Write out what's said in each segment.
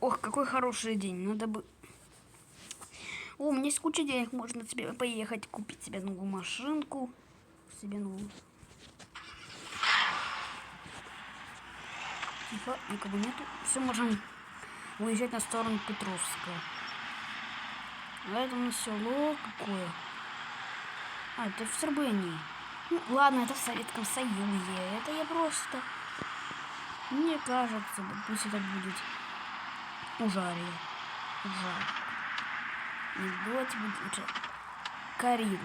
Ох, какой хороший день. Надо бы... О, у меня есть куча денег. Можно себе поехать купить себе новую машинку. Себе новую. Тихо, никого нету. Все, можем выезжать на сторону Петровская. А это у нас село какое? А, это в Сербении. Ну, ладно, это в Советском Союзе. Это я просто... Мне кажется, пусть это будет Ужарье. Ужар. Нет, давайте будет лучше Карин.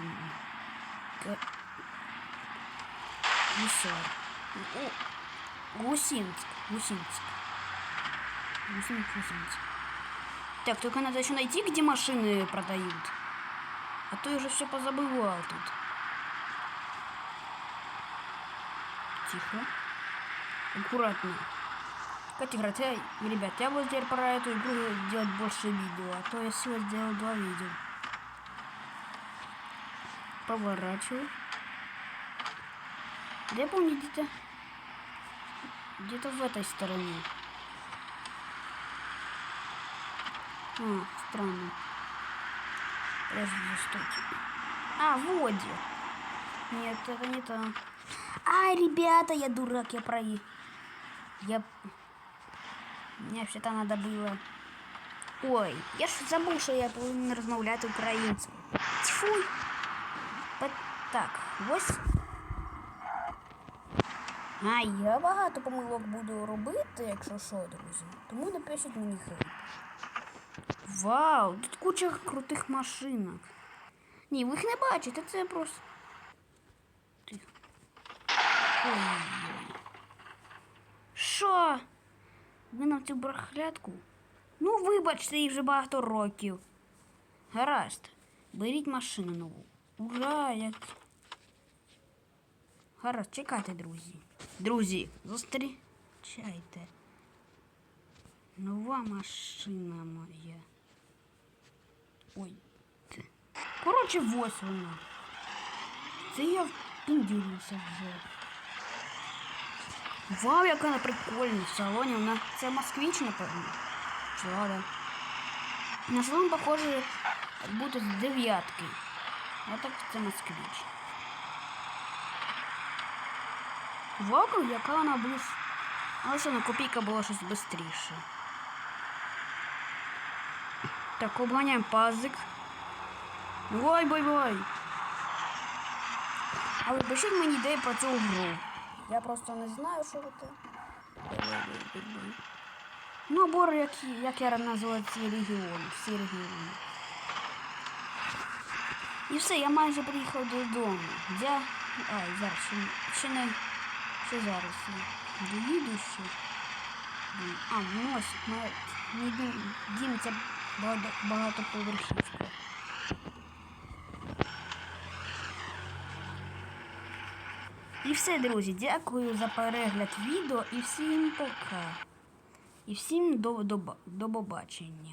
Ка... Гусар. Гусинск. Гусинск. Гусинск, Гусинск. Так, только надо еще найти, где машины продают. А то я уже все позабывал тут. Тихо. Аккуратно. Кстати, говорят, я, ребят, я буду теперь про эту игру делать больше видео, а то я сегодня сделал два видео. Поворачиваю. Да я помню где-то... Где-то в этой стороне. А, странно. Подожди, стойте. А, воде. Нет, это не то. А, ребята, я дурак, я прои. Я... Мне вообще-то надо было... Ой, я ж забыл, що я повинен розмовляти українською. Тьфу. Та- Так, ось. А, я багато помилок буду робити, якщо що, друзі. Тому напишіть мені хейт. Вау, тут куча крутих машинок. Ні, ви їх не бачите, це просто. Що? Ви нам цю брахлятку? Ну, вибачте, їй вже багато років. Гаразд. Беріть машину нову. Ура, як. Гаразд, чекайте, друзі. Друзі, зустрічайте. Нова машина моя. Ой. Коротше, ось вона. Це я впіндюрився вже. Вау, яка вона прикольна в салоні. Вона це москвич, напевно. Чи лада. На салон похоже, як з дев'ятки. А так це москвич. Вау, яка вона була. Але що на копійка була щось швидше. Так, обганяємо пазик. Ой, бой, бой. Але пишіть мені ідеї про цю гру. Я просто не знаю, що це. Ну, або як, як я називаю ці регіони, всі регіони. І все, я майже приїхав додому. Я... Ай, зараз ще, ще не... Ще зараз. Доїду ще. А, нось. Ми, мій дім, дім це багато, багатоповерхівка. І все, друзі, дякую за перегляд відео і всім пока. І всім до, до, до побачення.